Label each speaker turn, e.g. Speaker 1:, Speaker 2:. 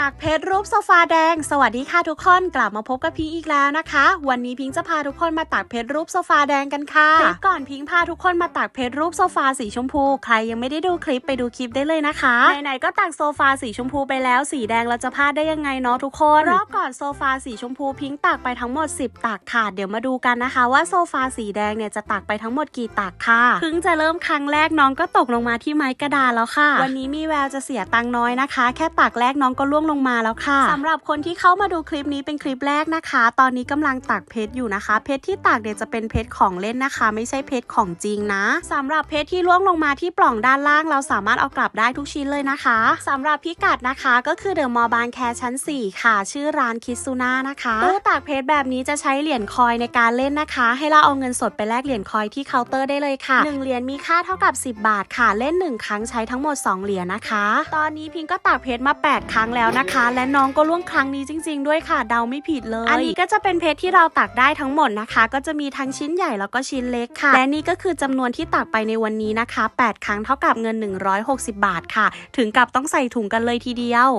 Speaker 1: ตากเพชรรูปโซฟาแดง สวัสดีค่ะทุกคนกลับมาพบกับพิงอีกแล้วนะคะ วันนี้พิงจะพาทุกคนมาตากเพชรรูปโซฟาแดงกันค่ะคลิปก่อนพิงพาทุกคนมาตากเพชรรูปโซฟาสีชมพู ใครยังไม่ได้ดูคลิปไปดูคลิปได้เลยนะคะไหนๆก็ตากโซฟาสีชมพูไปแล้ว สีแดงเราจะพลาดได้ยังไงเนาะทุกคนรอบก่อนโซฟาสีชมพูพิงตากไปทั้งหมด 10ตากค่ะเดี๋ยวมาดูกันนะคะ ว่าโซฟาสีแดงเนี่ยจะตากไปทั้งหมดกี่ตากค่ะเพิ่งจะเริ่มครั้งแรกน้องก็ตกลงมาที่ไม้กระดานแล้วค่ะ วันนี้มีแววจะเสียตังน้อยนะคะ แค่ตากแรกน้องก็ล่วงลงมาแล้วค่ะสำหรับคนที่เข้ามาดูคลิปนี้เป็นคลิปแรกนะคะ ตอนนี้กำลังตากเพชรอยู่นะคะ เพชรที่ตากเนี่ยจะเป็นเพชรของเล่นนะคะ ไม่ใช่เพชรของจริงนะสำหรับเพชรที่ล่วงลงมาที่ปล่องด้านล่าง เราสามารถเอากลับได้ทุกชิ้นเลยนะคะสำหรับพิกัดนะคะก็คือเดอะมอลล์บางแคชั้น 4 ค่ะ ชื่อร้านคิซูน่านะคะตู้ตากเพชรแบบนี้จะใช้เหรียญคอยในการเล่นนะคะ ให้เราเอาเงินสดไปแลกเหรียญคอยที่เคาน์เตอร์ได้เลยค่ะหนึ่งเหรียญมีค่าเท่ากับ 10 บาทค่ะ เล่นหนึ่งครั้งใช้ทั้งหมด 2 เหรียญนะคะ ตอนนี้พิงก็ตากเพชรมา 8 ครั้งแล้วนะคะ และน้องก็ล่วงครั้งนี้จริง ๆ ด้วยค่ะ เดาไม่ผิดเลย อันนี้ก็จะเป็นเพชรที่เราตักได้ทั้งหมดนะคะ ก็จะมีทั้งชิ้นใหญ่แล้วก็ชิ้นเล็กค่ะ และนี่ก็คือจำนวนที่ตักไปในวันนี้นะคะ 8 ครั้งเท่ากับเงิน 160 บาทค่ะ ถึงกับต้องใส่ถุงกันเลยทีเดียว